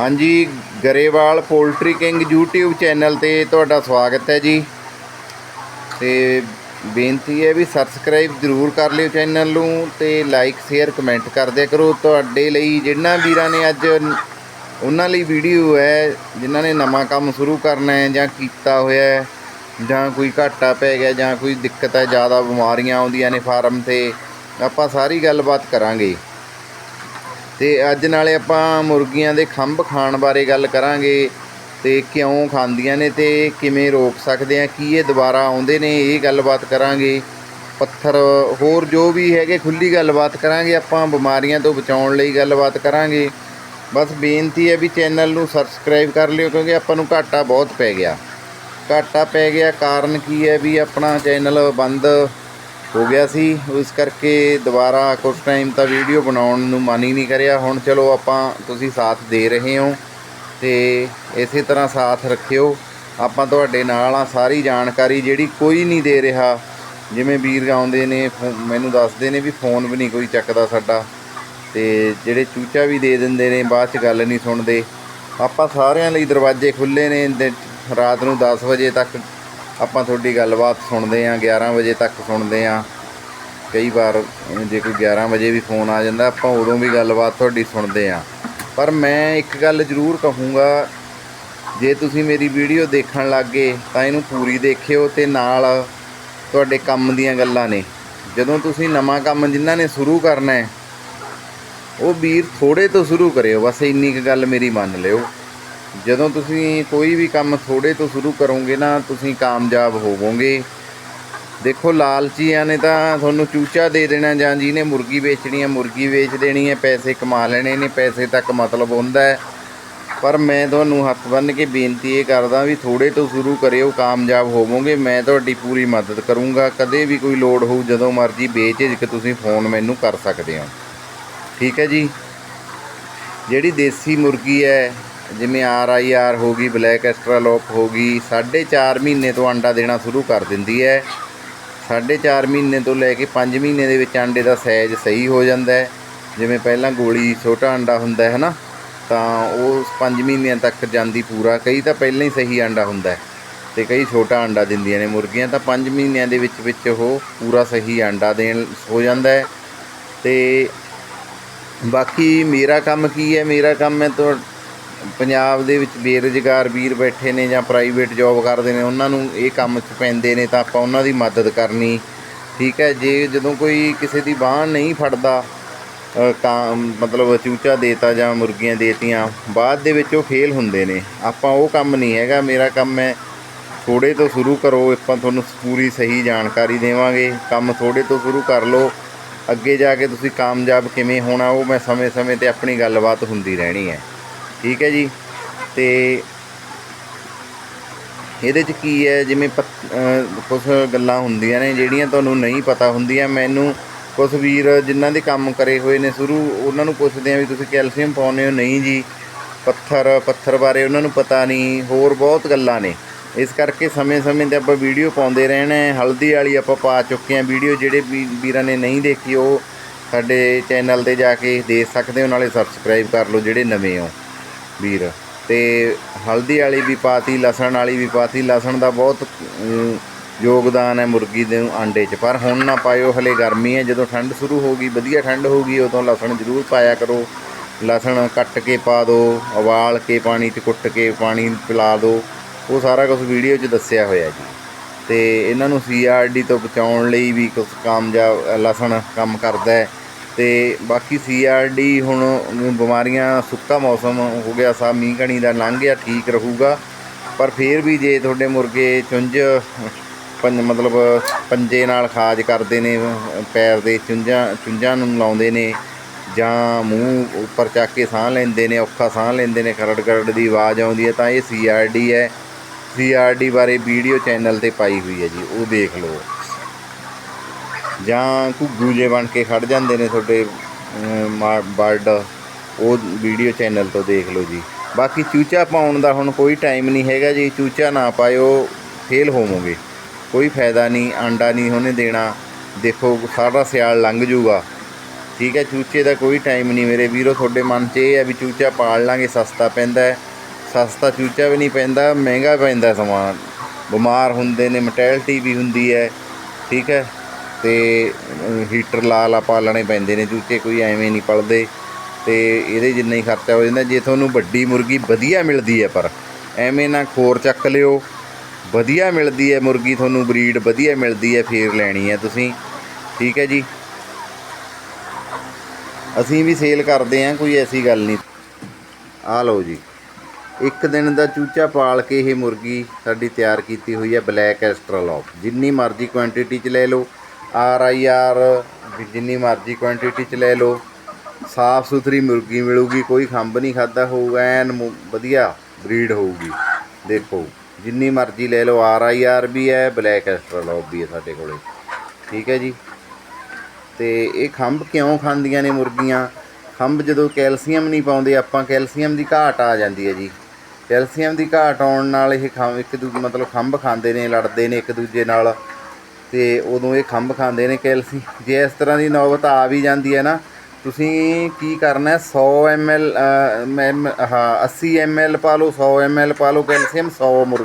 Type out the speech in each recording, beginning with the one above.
ਹਾਂਜੀ, Grewal poultry king YouTube channel ਤੇ ਤੁਹਾਡਾ ਸਵਾਗਤ ਹੈ ਜੀ। ਤੇ ਬੇਨਤੀ ਹੈ ਵੀ ਸਬਸਕ੍ਰਾਈਬ ਜ਼ਰੂਰ ਕਰ ਲਿਓ ਚੈਨਲ ਨੂੰ ਤੇ ਲਾਈਕ ਸ਼ੇਅਰ ਕਮੈਂਟ ਕਰਦੇ ਕਰੋ। ਤੁਹਾਡੇ ਲਈ ਜਿਨ੍ਹਾਂ ਵੀਰਾਂ ਨੇ ਅੱਜ ਉਹਨਾਂ ਲਈ ਵੀਡੀਓ ਹੈ, ਜਿਨ੍ਹਾਂ ਨੇ ਨਵਾਂ ਕੰਮ ਸ਼ੁਰੂ ਕਰਨਾ ਹੈ ਜਾਂ ਕੀਤਾ ਹੋਇਆ ਹੈ, ਜਾਂ ਕੋਈ ਘਾਟਾ ਪੈ ਗਿਆ ਜਾਂ ਕੋਈ ਦਿੱਕਤ ਹੈ ਜ਼ਿਆਦਾ ਬਿਮਾਰੀਆਂ ਆਉਂਦੀਆਂ ਨੇ ਫਾਰਮ ਤੇ, ਆਪਾਂ ਸਾਰੀ ਗੱਲਬਾਤ ਕਰਾਂਗੇ। ਤੇ ਅੱਜ ਨਾਲੇ ਆਪਾਂ ਮੁਰਗੀਆਂ ਦੇ ਖੰਭ ਖਾਣ ਬਾਰੇ ਗੱਲ ਕਰਾਂਗੇ ਤੇ ਕਿਉਂ ਖਾਂਦੀਆਂ ਨੇ ਤੇ ਕਿਵੇਂ ਰੋਕ ਸਕਦੇ ਆ, ਕੀ ਇਹ ਦੁਬਾਰਾ ਆਉਂਦੇ ਨੇ, ਇਹ ਗੱਲਬਾਤ ਕਰਾਂਗੇ। ਪੱਥਰ, ਹੋਰ ਜੋ ਵੀ ਹੈਗੇ ਖੁੱਲੀ ਗੱਲਬਾਤ ਕਰਾਂਗੇ, ਆਪਾਂ ਬਿਮਾਰੀਆਂ ਤੋਂ ਬਚਾਉਣ ਲਈ ਗੱਲਬਾਤ ਕਰਾਂਗੇ। ਬਸ ਬੇਨਤੀ ਹੈ ਵੀ ਚੈਨਲ ਨੂੰ ਸਬਸਕ੍ਰਾਈਬ ਕਰ ਲਿਓ, ਕਿਉਂਕਿ ਆਪਾਂ ਨੂੰ ਘਾਟਾ ਬਹੁਤ ਪੈ ਗਿਆ। ਘਾਟਾ ਪੈ ਗਿਆ ਕਾਰਨ ਕੀ ਹੈ ਵੀ ਆਪਣਾ ਚੈਨਲ ਬੰਦ ਹੋ ਗਿਆ ਸੀ। ਇਸ ਕਰਕੇ ਦੁਬਾਰਾ ਕੁਝ ਟਾਈਮ ਤਾਂ ਵੀਡੀਓ ਬਣਾਉਣ ਨੂੰ ਮਨ ਹੀ ਨਹੀਂ ਕਰਿਆ। ਹੁਣ ਚਲੋ ਆਪਾਂ ਤੁਸੀਂ ਸਾਥ ਦੇ ਰਹੇ ਹੋ ਤੇ ਇਸੇ ਤਰ੍ਹਾਂ ਸਾਥ ਰੱਖਿਓ। ਆਪਾਂ ਤੁਹਾਡੇ ਨਾਲ ਆ, ਸਾਰੀ ਜਾਣਕਾਰੀ ਜਿਹੜੀ ਕੋਈ ਨਹੀਂ ਦੇ ਰਿਹਾ। ਜਿਵੇਂ ਵੀਰ ਆਉਂਦੇ ਨੇ, ਫੋ- ਮੈਨੂੰ ਦੱਸਦੇ ਨੇ ਵੀ ਫੋਨ ਵੀ ਨਹੀਂ ਕੋਈ ਚੱਕਦਾ ਸਾਡਾ। ਤੇ ਜਿਹੜੇ ਚੂਚਾ ਵੀ ਦੇ ਦਿੰਦੇ ਨੇ, ਬਾਅਦ ਚ ਗੱਲ ਨਹੀਂ ਸੁਣਦੇ। ਆਪਾਂ ਸਾਰਿਆਂ ਲਈ ਦਰਵਾਜ਼ੇ ਖੁੱਲੇ ਨੇ ਰਾਤ ਨੂੰ 10 ਵਜੇ ਤੱਕ ਆਪਾਂ ਤੁਹਾਡੀ ਗੱਲਬਾਤ ਸੁਣਦੇ ਆਂ 11 ਵਜੇ ਤੱਕ ਸੁਣਦੇ ਆਂ ਕਈ ਵਾਰ ਜੇ ਕੋਈ 11 ਵਜੇ ਵੀ ਫੋਨ ਆ ਜਾਂਦਾ, ਆਪਾਂ ਉਦੋਂ ਵੀ ਗੱਲਬਾਤ ਤੁਹਾਡੀ ਸੁਣਦੇ ਆਂ ਪਰ ਮੈਂ ਇੱਕ ਗੱਲ ਜ਼ਰੂਰ ਕਹੂੰਗਾ, ਜੇ ਤੁਸੀਂ ਮੇਰੀ ਵੀਡੀਓ ਦੇਖਣ ਲੱਗੇ ਤਾਂ ਇਹਨੂੰ ਪੂਰੀ ਦੇਖਿਓ ਤੇ ਨਾਲ ਤੁਹਾਡੇ ਕੰਮ ਦੀਆਂ ਗੱਲਾਂ ਨੇ। ਜਦੋਂ ਤੁਸੀਂ ਨਵਾਂ ਕੰਮ ਜਿਨ੍ਹਾਂ ਨੇ ਸ਼ੁਰੂ ਕਰਨਾ ਹੈ, ਉਹ ਵੀਰ ਥੋੜੇ ਤੋਂ ਸ਼ੁਰੂ ਕਰਿਓ, ਬਸ ਇੰਨੀ ਕੁ ਗੱਲ ਮੇਰੀ ਮੰਨ ਲਿਓ। ਜਦੋਂ ਤੁਸੀਂ ਕੋਈ ਵੀ ਕੰਮ ਥੋੜੇ ਤੋਂ ਸ਼ੁਰੂ ਕਰੋਗੇ ਨਾ, ਤੁਸੀਂ ਕਾਮਯਾਬ ਹੋਵੋਗੇ। ਦੇਖੋ, ਲਾਲਚੀਆਂ ਨੇ ਤਾਂ ਤੁਹਾਨੂੰ ਚੂਚਾ ਦੇ ਦੇਣਾ ਜਾਂ ਜਿਹਨੇ ਮੁਰਗੀ ਵੇਚਣੀ ਹੈ, ਮੁਰਗੀ ਵੇਚ ਦੇਣੀ ਹੈ, ਪੈਸੇ ਕਮਾ ਲੈਣੇ ਨੇ, ਪੈਸੇ ਤੱਕ ਮਤਲਬ ਹੁੰਦਾ ਹੈ। ਪਰ ਮੈਂ ਤੁਹਾਨੂੰ ਹੱਥ ਬੰਨ੍ਹ ਕੇ ਬੇਨਤੀ ਇਹ ਕਰਦਾ ਵੀ ਥੋੜੇ ਤੋਂ ਸ਼ੁਰੂ ਕਰਿਓ, ਕਾਮਯਾਬ ਹੋਵੋਗੇ। ਮੈਂ ਤੁਹਾਡੀ ਪੂਰੀ ਮਦਦ ਕਰੂੰਗਾ। ਕਦੇ ਵੀ ਕੋਈ ਲੋੜ ਹੋਊ, ਜਦੋਂ ਮਰਜ਼ੀ ਬੇਝਿਜਕ ਤੁਸੀਂ ਫੋਨ ਮੈਨੂੰ ਕਰ ਸਕਦੇ ਹੋ। ਠੀਕ ਹੈ ਜੀ? ਜਿਹੜੀ ਦੇਸੀ ਮੁਰਗੀ ਹੈ ਜਿਵੇਂ ਆਰ ਆਈ ਆਰ ਹੋ ਗਈ, ਬਲੈਕ ਐਸਟਰਾਲੋਪ ਹੋ ਗਈ 4.5 ਮਹੀਨੇ ਤੋਂ ਅੰਡਾ ਦੇਣਾ ਸ਼ੁਰੂ ਕਰ ਦਿੰਦੀ ਹੈ। 4.5 ਮਹੀਨੇ ਤੋਂ ਲੈ ਕੇ 5 ਮਹੀਨੇ ਦੇ ਵਿੱਚ ਅੰਡੇ ਦਾ ਸਾਈਜ਼ ਸਹੀ ਹੋ ਜਾਂਦਾ ਹੈ। ਜਿਵੇਂ ਪਹਿਲਾਂ ਗੋਲੀ ਛੋਟਾ ਅੰਡਾ ਹੁੰਦਾ ਹੈ ਹਨਾ ਤਾਂ ਉਹ 5 ਮਹੀਨਿਆਂ ਤੱਕ ਜਾਂਦੀ ਪੂਰਾ। ਕਈ ਤਾਂ ਪਹਿਲਾਂ ਹੀ ਸਹੀ ਅੰਡਾ ਹੁੰਦਾ ਹੈ ਤੇ ਕਈ ਛੋਟਾ ਅੰਡਾ ਦਿੰਦੀਆਂ ਨੇ। ਮੁਰਗੀਆਂ ਤਾਂ 5 ਮਹੀਨਿਆਂ ਦੇ ਵਿੱਚ ਵਿੱਚ ਉਹ ਪੂਰਾ ਸਹੀ ਅੰਡਾ ਦੇਣ ਹੋ ਜਾਂਦਾ ਹੈ। ਤੇ ਬਾਕੀ ਮੇਰਾ ਕੰਮ ਕੀ ਹੈ? ਮੇਰਾ ਕੰਮ ਹੈ ਪੰਜਾਬ ਦੇ ਵਿੱਚ ਬੇਰੁਜ਼ਗਾਰ ਵੀਰ ਬੈਠੇ ਨੇ ਜਾਂ ਪ੍ਰਾਈਵੇਟ ਜੌਬ ਕਰਦੇ ਨੇ ਉਹਨਾਂ ਨੂੰ ਇਹ ਕੰਮ 'ਚ ਪੈਂਦੇ ਨੇ ਤਾਂ ਆਪਾਂ ਉਹਨਾਂ ਦੀ ਮਦਦ ਕਰਨੀ ਠੀਕ ਹੈ? ਜੇ ਜਦੋਂ ਕੋਈ ਕਿਸੇ ਦੀ ਬਾਹ ਨਹੀਂ ਫੜਦਾ ਅ, ਮਤਲਬ ਚੂਚਾ ਦੇਤਾ ਜਾਂ ਮੁਰਗੀਆਂ ਦੇਤੀਆਂ ਬਾਅਦ ਦੇ ਵਿੱਚ ਉਹ ਫੇਲ ਹੁੰਦੇ ਨੇ। ਆਪਾਂ ਉਹ ਕੰਮ ਨਹੀਂ ਹੈਗਾ ਮੇਰਾ ਕੰਮ ਹੈ ਥੋੜੇ ਤੋਂ ਸ਼ੁਰੂ ਕਰੋ ਆਪਾਂ ਤੁਹਾਨੂੰ ਪੂਰੀ ਸਹੀ ਜਾਣਕਾਰੀ ਦੇਵਾਂਗੇ। ਕੰਮ ਥੋੜੇ ਤੋਂ ਸ਼ੁਰੂ ਕਰ ਲਓ ਅੱਗੇ ਜਾ ਕੇ ਤੁਸੀਂ ਕਾਮਯਾਬ ਕਿਵੇਂ ਹੋਣਾ ਉਹ ਮੈਂ ਸਮੇਂ-ਸਮੇਂ ਤੇ ਆਪਣੀ ਗੱਲਬਾਤ ਹੁੰਦੀ ਰਹਿਣੀ ਹੈ। ਠੀਕ ਹੈ ਜੀ। ਤੇ ਇਹਦੇ 'ਚ ਕੀ ਹੈ? ਜਿਵੇਂ ਕੁਝ ਗੱਲਾਂ ਹੁੰਦੀਆਂ ਨੇ, ਜਿਹੜੀਆਂ ਤੁਹਾਨੂੰ ਨਹੀਂ ਪਤਾ ਹੁੰਦੀਆਂ, ਮੈਨੂੰ ਕੁਝ ਵੀਰ ਜਿਨ੍ਹਾਂ ਦੇ ਕੰਮ ਕਰੇ ਹੋਏ ਨੇ ਸ਼ੁਰੂ, ਉਹਨਾਂ ਨੂੰ ਪੁੱਛਦੇ ਆ ਵੀ ਤੁਸੀਂ ਕੈਲਸ਼ੀਅਮ ਪਾਉਂਦੇ ਹੋ ਨਹੀਂ ਜੀ। ਪੱਥਰ ਪੱਥਰ ਬਾਰੇ ਉਹਨਾਂ ਨੂੰ ਪਤਾ ਨਹੀਂ, ਹੋਰ ਬਹੁਤ ਗੱਲਾਂ ਨੇ। ਇਸ ਕਰਕੇ ਸਮੇਂ-ਸਮੇਂ ਤੇ ਆਪਾਂ ਵੀਡੀਓ ਪਾਉਂਦੇ ਰਹਿਣਾ ਹੈ। ਹਲਦੀ ਵਾਲੀ ਆਪਾਂ ਪਾ ਚੁੱਕੇ ਹਾਂ ਵੀਡੀਓ, ਜਿਹੜੇ ਵੀ- ਵੀਰਾਂ ਨੇ ਨਹੀਂ ਦੇਖੀ, ਉਹ ਸਾਡੇ ਚੈਨਲ ਤੇ ਜਾ ਕੇ ਦੇਖ ਸਕਦੇ ਹੋ, ਨਾਲੇ ਸਬਸਕ੍ਰਾਈਬ ਕਰ ਲਓ ਜਿਹੜੇ ਨਵੇਂ ਹੋ। ਵੀਰ ਤੇ ਹਲਦੀ ਵਾਲੀ ਵੀ ਪਾਤੀ, ਲਸਣ ਵਾਲੀ ਵੀ ਪਾਤੀ। ਲਸਣ ਦਾ ਬਹੁਤ ਯੋਗਦਾਨ ਹੈ ਮੁਰਗੀ ਦੇ ਆਂਡੇ 'ਚ। ਪਰ ਹੁਣ ਨਾ ਪਾਇਓ, ਹਲੇ ਗਰਮੀ ਹੈ। ਜਦੋਂ ਠੰਡ ਸ਼ੁਰੂ ਹੋ ਗਈ, ਵਧੀਆ ਠੰਡ ਹੋ ਗਈ, ਉਦੋਂ ਲਸਣ ਜ਼ਰੂਰ ਪਾਇਆ ਕਰੋ। ਲਸਣ ਕੱਟ ਕੇ ਪਾ ਦਿਓ ਉਬਾਲ ਕੇ ਪਾਣੀ 'ਚ ਕੁੱਟ ਕੇ ਪਾਣੀ ਪਿਲਾ ਦਿਓ ਉਹ ਸਾਰਾ ਕੁਝ ਵੀਡੀਓ 'ਚ ਦੱਸਿਆ ਹੋਇਆ ਜੀ। ਤੇ ਇਹਨਾਂ ਨੂੰ ਸੀਆਰਡੀ ਤੋਂ ਬਚਾਉਣ ਲਈ ਵੀ ਕੁਝ ਕਾਮਯਾਬ ਲਸਣ ਕੰਮ ਕਰਦਾ ਹੈ। ਤੇ ਬਾਕੀ ਸੀਆਰਡੀ ਹੁਣ ਬਿਮਾਰੀਆਂ ਸੁੱਕਾ ਮੌਸਮ ਹੋ ਗਿਆ ਸਾ ਮੀਂਹ ਕਣੀ ਦਾ ਲੰਘ ਗਿਆ, ਠੀਕ ਰਹੂਗਾ। ਪਰ ਫੇਰ ਵੀ ਜੇ ਤੁਹਾਡੇ ਮੁਰਗੇ ਚੁੰਝ ਪੰਜ ਮਤਲਬ ਪੰਜੇ ਨਾਲ ਖਾਜ ਕਰਦੇ ਨੇ, ਪੈਰ ਦੇ ਚੁੰਝਾਂ ਚੁੰਝਾਂ ਨੂੰ ਲਾਉਂਦੇ ਨੇ, ਜਾਂ ਮੂੰਹ ਉੱਪਰ ਚੱਕ ਕੇ ਸਾਹ ਲੈਂਦੇ ਨੇ, ਔਖਾ ਸਾਹ ਲੈਂਦੇ ਨੇ, ਖਰੜ ਖਰੜ ਦੀ ਆਵਾਜ਼ ਆਉਂਦੀ ਹੈ, ਤਾਂ ਇਹ ਸੀਆਰਡੀ ਹੈ। ਸੀਆਰਡੀ ਬਾਰੇ ਵੀਡੀਓ ਚੈਨਲ ਤੇ ਪਾਈ ਹੋਈ ਹੈ ਜੀ, ਉਹ ਦੇਖ ਲਓ। ਜਾਂ ਘੁੱਗੂ ਜੇ ਬਣ ਕੇ ਖੜ ਜਾਂਦੇ ਨੇ ਤੁਹਾਡੇ ਬਰਡ, ਉਹ ਵੀਡੀਓ ਚੈਨਲ ਤੋਂ ਦੇਖ ਲਓ ਜੀ। ਬਾਕੀ ਚੂਚਾ ਪਾਉਣ ਦਾ ਹੁਣ ਕੋਈ ਟਾਈਮ ਨਹੀਂ ਹੈਗਾ ਜੀ, ਚੂਚਾ ਨਾ ਪਾਇਓ, ਫੇਲ ਹੋਵੋਗੇ। ਕੋਈ ਫਾਇਦਾ ਨਹੀਂ, ਆਂਡਾ ਨਹੀਂ ਉਹਨੇ ਦੇਣਾ। ਦੇਖੋ, ਸਾਰਾ ਸਿਆਲ ਲੰਘ ਜੂਗਾ। ਠੀਕ ਹੈ, ਚੂਚੇ ਦਾ ਕੋਈ ਟਾਈਮ ਨਹੀਂ ਮੇਰੇ ਵੀਰੋ, ਤੁਹਾਡੇ ਮਨ 'ਚ ਇਹ ਹੈ ਵੀ ਚੂਚਾ ਪਾਲ ਲਾਂਗੇ, ਸਸਤਾ ਪੈਂਦਾ ਹੈ। ਸਸਤਾ ਚੂਚਾ ਵੀ ਨਹੀਂ ਪੈਂਦਾ, ਮਹਿੰਗਾ ਪੈਂਦਾ ਸਮਾਨ। ਬਿਮਾਰ ਹੁੰਦੇ ਨੇ, ਮੋਟੈਲਿਟੀ ਵੀ ਹੁੰਦੀ ਹੈ। ਠੀਕ ਹੈ ਤੇ ਹੀਟਰ ਲਾ ਲਾ ਪਾਲਣੇ ਪੈਂਦੇ ਨੇ ਚੂਚੇ, ਕੋਈ ਐਵੇਂ ਨਹੀਂ ਪਲਦੇ। ਤੇ ਇਹਦੇ ਜਿੰਨਾ ਹੀ ਖਰਚਾ ਹੋ ਜਾਂਦਾ, ਜੇ ਤੁਹਾਨੂੰ ਵੱਡੀ ਮੁਰਗੀ ਵਧੀਆ ਮਿਲਦੀ ਹੈ ਪਰ, ਐਵੇਂ ਨਾ ਖੋਰ ਚੱਕ ਲਿਓ। ਵਧੀਆ ਮਿਲਦੀ ਹੈ ਮੁਰਗੀ, ਤੁਹਾਨੂੰ ਬਰੀਡ ਵਧੀਆ ਮਿਲਦੀ ਹੈ, ਫੇਰ ਲੈਣੀ ਹੈ ਤੁਸੀਂ। ਠੀਕ ਹੈ ਜੀ। ਅਸੀਂ ਵੀ ਸੇਲ ਕਰਦੇ ਹਾਂ, ਕੋਈ ਐਸੀ ਗੱਲ ਨਹੀਂ। ਆ ਲਓ ਜੀ। ਇੱਕ ਦਿਨ ਦਾ ਚੂਚਾ ਪਾਲ ਕੇ ਇਹ ਮੁਰਗੀ ਸਾਡੀ ਤਿਆਰ ਕੀਤੀ ਹੋਈ ਹੈ ਬਲੈਕ ਐਸਟਰਲੋਪ। ਜਿੰਨੀ ਮਰਜ਼ੀ ਕੁਆਂਟੀਟੀ ਚ ਲੈ ਲਓ। ਆਰ ਆਈ ਆਰ ਜਿੰਨੀ ਮਰਜ਼ੀ ਕੁਆਂਟੀਟੀ ਚ ਲੈ ਲਓ। ਸਾਫ਼ ਸੁਥਰੀ ਮੁਰਗੀ ਮਿਲੂਗੀ, ਕੋਈ ਖੰਭ ਨਹੀਂ ਖਾਦਾ ਹੋਊਗਾ ਐਨ ਮੁ- ਵਧੀਆ ਬਰੀਡ ਹੋਊਗੀ। ਦੇਖੋ, ਜਿੰਨੀ ਮਰਜ਼ੀ ਲੈ ਲਓ, ਆਰ ਆਈ ਆਰ ਵੀ ਹੈ ਬਲੈਕ ਐਸਟਰਲੋਪ ਵੀ ਹੈ ਸਾਡੇ ਕੋਲੇ। ਠੀਕ ਹੈ ਜੀ? ਤੇ ਇਹ ਖੰਭ ਕਿਉਂ ਖਾਂਦੀਆਂ ਨੇ ਮੁਰਗੀਆਂ? ਖੰਭ ਜਦੋਂ ਕੈਲਸ਼ੀਅਮ ਨਹੀਂ ਪਾਉਂਦੇ, ਆਪਾਂ ਕੈਲਸ਼ੀਅਮ ਦੀ ਘਾਟ ਆ ਜਾਂਦੀ ਹੈ ਜੀ। ਕੈਲਸ਼ੀਅਮ ਦੀ ਘਾਟ ਆਉਣ ਨਾਲ ਇਹ ਖੰਭ, ਇੱਕ ਦੂ, ਮਤਲਬ ਖੰਭ ਖਾਂਦੇ ਨੇ, ਲੜਦੇ ਨੇ ਇੱਕ ਦੂਜੇ ਨਾਲ। ਤੇ ਉਦੋਂ ਇਹ ਖੰਭ ਖਾਂਦੇ ਨੇ ਕੈਲਸ਼ੀ। ਜੇ ਇਸ ਤਰ੍ਹਾਂ ਦੀ ਨੌਬਤ ਆ ਵੀ ਜਾਂਦੀ ਹੈ ਨਾ, ਤੁਸੀਂ ਕੀ ਕਰਨਾ ਹੈ? 100 ml ਹਾਂ 80 ml ਪਾ ਲਓ 100 ml ਪਾ ਲਓ ਕੈਲਸ਼ੀਅਮ 100 ਮੁਰ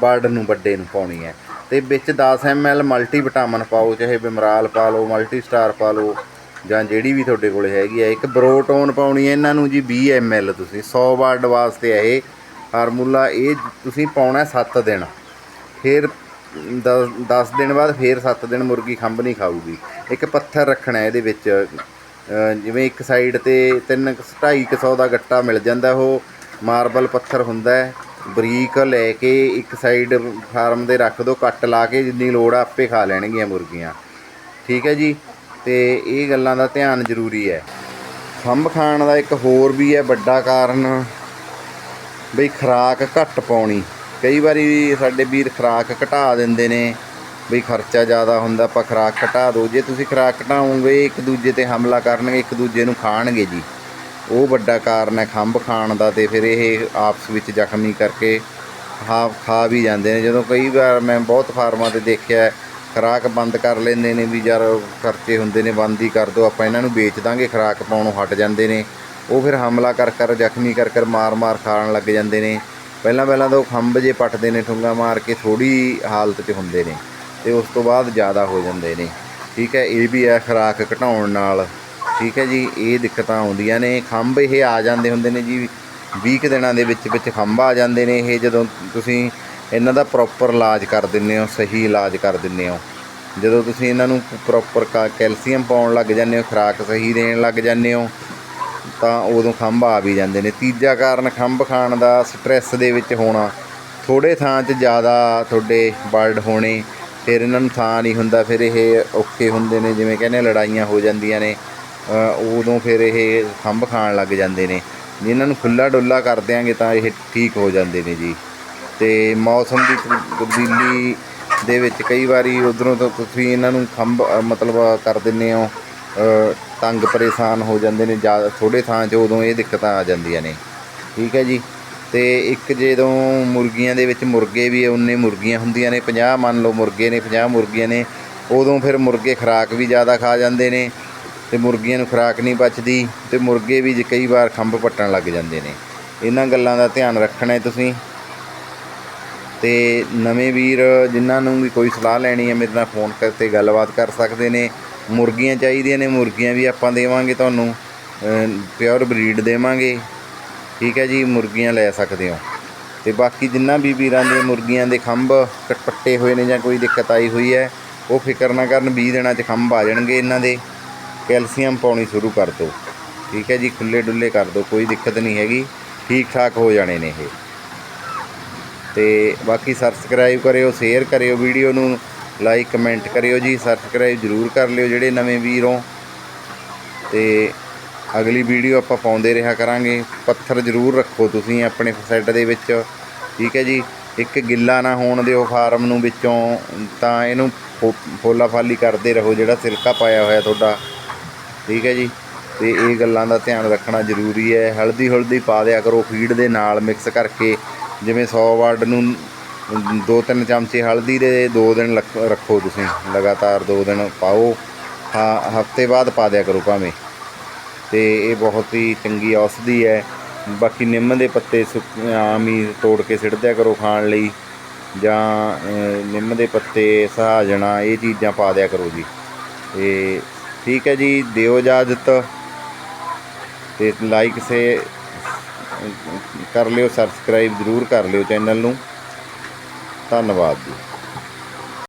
ਬਰਡ ਨੂੰ ਵੱਡੇ ਨੂੰ ਪਾਉਣੀ ਹੈ। ਤੇ ਵਿੱਚ 10 ml ਮਲਟੀ ਵਿਟਾਮਿਨ ਪਾਓ, ਚਾਹੇ ਬਿਮਰਾਲ ਪਾ ਲਓ ਮਲਟੀ ਸਟਾਰ ਪਾ ਲਓ, ਜਾਂ ਜਿਹੜੀ ਵੀ ਤੁਹਾਡੇ ਕੋਲ ਹੈਗੀ ਹੈ। ਇੱਕ ਬਰੋਟੋਨ ਪਾਉਣੀ ਹੈ ਇਹਨਾਂ ਨੂੰ ਜੀ 20 ml ਤੁਸੀਂ। 100 ਬਰਡ ਵਾਸਤੇ ਹੈ ਇਹ। ਫਾਰਮੂਲਾ ਇਹ ਤੁਸੀਂ ਪਾਉਣਾ 7 ਦਿਨ। ਫਿਰ 10 ਦਿਨ ਬਾਅਦ ਫਿਰ 7 ਦਿਨ ਮੁਰਗੀ ਖੰਭ ਨਹੀਂ ਖਾਊਗੀ। ਇੱਕ ਪੱਥਰ ਰੱਖਣਾ ਇਹਦੇ ਵਿੱਚ ਜਿਵੇਂ ਇੱਕ ਸਾਈਡ ਤੇ 3 250 ਦਾ ਗੱਟਾ ਮਿਲ ਜਾਂਦਾ, ਉਹ ਮਾਰਬਲ ਪੱਥਰ ਹੁੰਦਾ ਬਰੀਕ ਲੈ ਕੇ ਇੱਕ ਸਾਈਡ ਫਾਰਮ ਦੇ ਰੱਖ ਦਿਓ ਕੱਟ ਲਾ ਕੇ ਜਿੰਨੀ ਲੋੜ ਆ, ਆਪੇ ਖਾ ਲੈਣਗੀਆਂ ਮੁਰਗੀਆਂ। ਠੀਕ ਹੈ ਜੀ? ਤੇ ਇਹ ਗੱਲਾਂ ਦਾ ਧਿਆਨ ਜ਼ਰੂਰੀ ਹੈ। ਖੰਭ ਖਾਣ ਦਾ ਇੱਕ ਹੋਰ ਵੀ ਹੈ ਵੱਡਾ ਕਾਰਨ, ਬਈ ਖਰਾਕ ਘੱਟ ਪਾਉਣੀ। ਕਈ ਵਾਰੀ ਸਾਡੇ ਵੀਰ ਖਰਾਕ ਘਟਾ ਦਿੰਦੇ ਨੇ ਵੀ ਖਰਚਾ ਜ਼ਿਆਦਾ ਹੁੰਦਾ ਆਪਾਂ ਖਰਾਕ ਘਟਾ ਦਿਓ ਜੇ ਤੁਸੀਂ ਖਰਾਕ ਘਟਾਓਗੇ ਇੱਕ ਦੂਜੇ ਤੇ ਹਮਲਾ ਕਰਨਗੇ ਇੱਕ ਦੂਜੇ ਨੂੰ ਖਾਣਗੇ ਜੀ। ਉਹ ਵੱਡਾ ਕਾਰਨ ਹੈ ਖੰਭ ਖਾਣ ਦਾ ਤੇ ਫਿਰ ਇਹ ਆਪਸ ਵਿੱਚ ਜ਼ਖਮੀ ਕਰਕੇ ਖਾ ਖਾ ਵੀ ਜਾਂਦੇ ਨੇ। ਜਦੋਂ ਕਈ ਵਾਰ ਮੈਂ ਬਹੁਤ ਫਾਰਮਾਂ ਤੇ ਦੇਖਿਆ ਹੈ, ਖੁਰਾਕ ਬੰਦ ਕਰ ਲੈਂਦੇ ਨੇ ਵੀ ਯਾਰ ਖਰਚੇ ਹੁੰਦੇ ਨੇ ਬੰਦ ਹੀ ਕਰ ਦਿਓ ਆਪਾਂ ਇਹਨਾਂ ਨੂੰ ਵੇਚ ਦਾਂਗੇ ਖੁਰਾਕ ਪਾਉਣੋਂ ਹਟ ਜਾਂਦੇ ਨੇ। ਉਹ ਫਿਰ ਹਮਲਾ ਕਰ ਕਰ ਜ਼ਖਮੀ ਕਰ ਕਰ ਮਾਰ ਮਾਰ ਖਾਣ ਲੱਗ ਜਾਂਦੇ ਨੇ। ਪਹਿਲਾਂ ਪਹਿਲਾਂ ਤਾਂ ਉਹ ਖੰਭ ਜੇ ਪੱਟਦੇ ਨੇ, ਠੁੰਗਾ ਮਾਰ ਕੇ ਥੋੜੀ ਹਾਲਤ 'ਚ ਹੁੰਦੇ ਨੇ ਤੇ ਉਸ ਤੋਂ ਬਾਅਦ ਜ਼ਿਆਦਾ ਹੋ ਜਾਂਦੇ ਨੇ। ਠੀਕ ਹੈ, ਇਹ ਵੀ ਹੈ ਖੁਰਾਕ ਘਟਾਉਣ ਨਾਲ। ਠੀਕ ਹੈ ਜੀ, ਇਹ ਦਿੱਕਤਾਂ ਆਉਂਦੀਆਂ ਨੇ। ਖੰਭ ਇਹ ਆ ਜਾਂਦੇ ਹੁੰਦੇ ਨੇ ਜੀ 20 ਕੁ ਦਿਨਾਂ ਦੇ ਵਿੱਚ ਵਿੱਚ ਖੰਭ ਆ ਜਾਂਦੇ ਨੇ। ਇਹ ਜਦੋਂ ਤੁਸੀਂ ਇਹਨਾਂ ਦਾ ਪ੍ਰੋਪਰ ਇਲਾਜ ਕਰ ਦਿੰਦੇ ਹੋ, ਸਹੀ ਇਲਾਜ ਕਰ ਦਿੰਦੇ ਹੋ। ਜਦੋਂ ਤੁਸੀਂ ਇਹਨਾਂ ਨੂੰ ਪ੍ਰੋਪਰ ਕੈਲਸ਼ੀਅਮ ਪਾਉਣ ਲੱਗ ਜਾਂਦੇ ਹੋ, ਖੁਰਾਕ ਸਹੀ ਦੇਣ ਲੱਗ ਜਾਂਦੇ ਹੋ ਤਾਂ ਉਦੋਂ ਖੰਭ ਆ ਵੀ ਜਾਂਦੇ ਨੇ। ਤੀਜਾ ਕਾਰਨ ਖੰਭ ਖਾਣ ਦਾ ਸਟ੍ਰੈਸ ਦੇ ਵਿੱਚ ਹੋਣਾ। ਥੋੜੇ ਥਾਂ 'ਚ ਜ਼ਿਆਦਾ ਤੁਹਾਡੇ ਬਰਡ ਹੋਣੇ, ਫਿਰ ਇਹਨਾਂ ਨੂੰ ਥਾਂ ਨਹੀਂ ਹੁੰਦਾ, ਫਿਰ ਇਹ ਔਖੇ ਹੁੰਦੇ ਨੇ, ਜਿਵੇਂ ਕਹਿੰਦੇ ਲੜਾਈਆਂ ਹੋ ਜਾਂਦੀਆਂ ਨੇ। ਉਦੋਂ ਫਿਰ ਇਹ ਖੰਭ ਖਾਣ ਲੱਗ ਜਾਂਦੇ ਨੇ। ਜੇ ਇਹਨਾਂ ਨੂੰ ਖੁੱਲਾ ਡੁੱਲਾ ਕਰ ਦਿਆਂਗੇ ਤਾਂ ਇਹ ਠੀਕ ਹੋ ਜਾਂਦੇ ਨੇ ਜੀ। ਤੇ ਮੌਸਮ ਦੀ ਤਬਦੀਲੀ ਦੇ ਵਿੱਚ ਕਈ ਵਾਰੀ ਉਧਰੋਂ ਤੋਂ ਤੁਸੀਂ ਇਹਨਾਂ ਨੂੰ ਖੰਭ ਮਤਲਬ ਕਰ ਦਿੰਦੇ ਹੋ। ਤੰਗ ਪਰੇਸ਼ਾਨ ਹੋ ਜਾਂਦੇ ਨੇ ਜ਼ਿਆਦਾ ਥੋੜੇ ਥਾਂ 'ਚ ਉਦੋਂ ਇਹ ਦਿੱਕਤਾਂ ਆ ਜਾਂਦੀਆਂ ਨੇ। ਠੀਕ ਹੈ ਜੀ? ਤੇ ਇੱਕ ਜਦੋਂ ਮੁਰਗੀਆਂ ਦੇ ਵਿੱਚ ਮੁਰਗੇ ਵੀ ਉਨੇ ਮੁਰਗੀਆਂ ਹੁੰਦੀਆਂ ਨੇ 50 ਮੰਨ ਲਓ ਮੁਰਗੇ ਨੇ 50 ਮੁਰਗੀਆਂ ਨੇ, ਉਦੋਂ ਫਿਰ ਮੁਰਗੇ ਖੁਰਾਕ ਵੀ ਜ਼ਿਆਦਾ ਖਾ ਜਾਂਦੇ ਨੇ ਤੇ ਮੁਰਗੀਆਂ ਨੂੰ ਖੁਰਾਕ ਨਹੀਂ ਬਚਦੀ ਤੇ ਮੁਰਗੇ ਵੀ ਜੇ ਕਈ ਵਾਰ ਖੰਭ ਪੱਟਣ ਲੱਗ ਜਾਂਦੇ ਨੇ। ਇਹਨਾਂ ਗੱਲਾਂ ਦਾ ਧਿਆਨ ਰੱਖਣਾ ਹੈ ਤੁਸੀਂ। ਤੇ ਨਵੇਂ ਵੀਰ, ਜਿਨ੍ਹਾਂ ਨੂੰ ਵੀ ਕੋਈ ਸਲਾਹ ਲੈਣੀ ਹੈ, ਮੇਰੇ ਨਾਲ ਫੋਨ ਕਰਕੇ ਗੱਲਬਾਤ ਕਰ ਸਕਦੇ ਨੇ। ਮੁਰਗੀਆਂ ਚਾਹੀਦੀਆਂ ਨੇ, ਮੁਰਗੀਆਂ ਵੀ ਆਪਾਂ ਦੇਵਾਂਗੇ ਤੁਹਾਨੂੰ ਪਿਓਰ ਬਰੀਡ ਦੇਵਾਂਗੇ। ਠੀਕ ਹੈ ਜੀ, ਮੁਰਗੀਆਂ ਲੈ ਸਕਦੇ ਹੋ। ਤੇ ਬਾਕੀ ਜਿੰਨਾ ਵੀ ਵੀਰਾਂ ਦੇ ਮੁਰਗੀਆਂ ਦੇ ਖੰਭ ਕੱਟ- ਹੋਏ ਨੇ ਜਾਂ ਕੋਈ ਦਿੱਕਤ ਆਈ ਹੋਈ ਹੈ, ਉਹ ਫਿਕਰ ਨਾ ਕਰਨ 20 ਦਿਨਾਂ 'ਚ ਖੰਭ ਆ ਜਾਣਗੇ ਇਹਨਾਂ ਦੇ। ਕੈਲਸ਼ੀਅਮ ਪਾਉਣੀ ਸ਼ੁਰੂ ਕਰ ਦਿਓ। ਠੀਕ ਹੈ ਜੀ ਖੁੱਲੇ ਡੁੱਲੇ ਕਰ ਦਿਓ, ਕੋਈ ਦਿੱਕਤ ਨਹੀਂ ਹੈਗੀ। ਠੀਕ ਠਾਕ ਹੋ ਜਾਣੇ ਨੇ ਇਹ। ਤੇ ਬਾਕੀ ਸਬਸਕ੍ਰਾਈਬ ਕਰਿਓ ਸ਼ੇਅਰ ਕਰਿਓ ਵੀਡੀਓ ਨੂੰ। ਲਾਈਕ ਕਮੈਂਟ ਕਰਿਓ ਜੀ ਸਬਸਕ੍ਰਾਈਬ ਜਰੂਰ ਕਰ ਲਿਓ ਜਿਹੜੇ ਨਵੇਂ ਵੀਰ ਹੋ। ਤੇ ਅਗਲੀ ਵੀਡੀਓ ਆਪਾਂ ਪਾਉਂਦੇ ਰਿਹਾ ਕਰਾਂਗੇ। ਪੱਥਰ ਜਰੂਰ ਰੱਖੋ ਤੁਸੀਂ ਆਪਣੇ ਸੈੱਟ ਦੇ ਵਿੱਚ। ਠੀਕ ਹੈ ਜੀ, ਇੱਕ ਗਿੱਲਾ ਨਾ ਹੋਣ ਦਿਓ ਫਾਰਮ ਨੂੰ ਵਿੱਚੋਂ, ਤਾਂ ਇਹਨੂੰ ਫੋ- ਫੋਲਾ ਫਾਲੀ ਕਰਦੇ ਰਹੋ ਜਿਹੜਾ ਸਿਲਕਾ ਪਾਇਆ ਹੋਇਆ ਤੁਹਾਡਾ। ਠੀਕ ਹੈ ਜੀ, ਤੇ ਇਹ ਗੱਲਾਂ ਦਾ ਧਿਆਨ ਰੱਖਣਾ ਜ਼ਰੂਰੀ ਹੈ। ਹਲਦੀ ਹਲਦੀ ਪਾ ਦਿਆ ਕਰੋ, ਫੀਡ ਦੇ ਨਾਲ ਮਿਕਸ ਕਰਕੇ, ਜਿਵੇਂ 100 ਵਾਰਡ ਨੂੰ ਦੋ ਤਿੰਨ ਚਮਚੇ ਹਲਦੀ ਦੇ ਦੋ ਦਿਨ ਲਖ- ਰੱਖੋ ਤੁਸੀਂ। ਲਗਾਤਾਰ ਦੋ ਦਿਨ ਪਾਓ। ਹਫ਼ਤੇ ਬਾਅਦ ਪਾ ਦਿਆ ਕਰੋ ਭਾਵੇਂ। ਤੇ ਇਹ ਬਹੁਤ ਹੀ ਚੰਗੀ ਔਸ਼ਧੀ ਹੈ। ਬਾਕੀ ਨਿੰਮ ਦੇ ਪੱਤੇ ਸੁੱਕ, ਆਮ ਹੀ ਤੋੜ ਕੇ ਸਿੱਟ ਦਿਆ ਕਰੋ ਖਾਣ ਲਈ। ਜਾਂ ਨਿੰਮ ਦੇ ਪੱਤੇ ਸਹਾਜਣਾ, ਇਹ ਚੀਜ਼ਾਂ ਪਾ ਦਿਆ ਕਰੋ ਜੀ। ਤੇ ਠੀਕ ਹੈ ਜੀ, ਦਿਓ ਇਜਾਜ਼ਤ। ਤੇ ਲਾਈਕ ਸੇ ਕਰ ਲਿਓ ਸਬਸਕ੍ਰਾਈਬ ਜ਼ਰੂਰ ਕਰ ਲਿਓ ਚੈਨਲ ਨੂੰ। ਧੰਨਵਾਦ ਜੀ।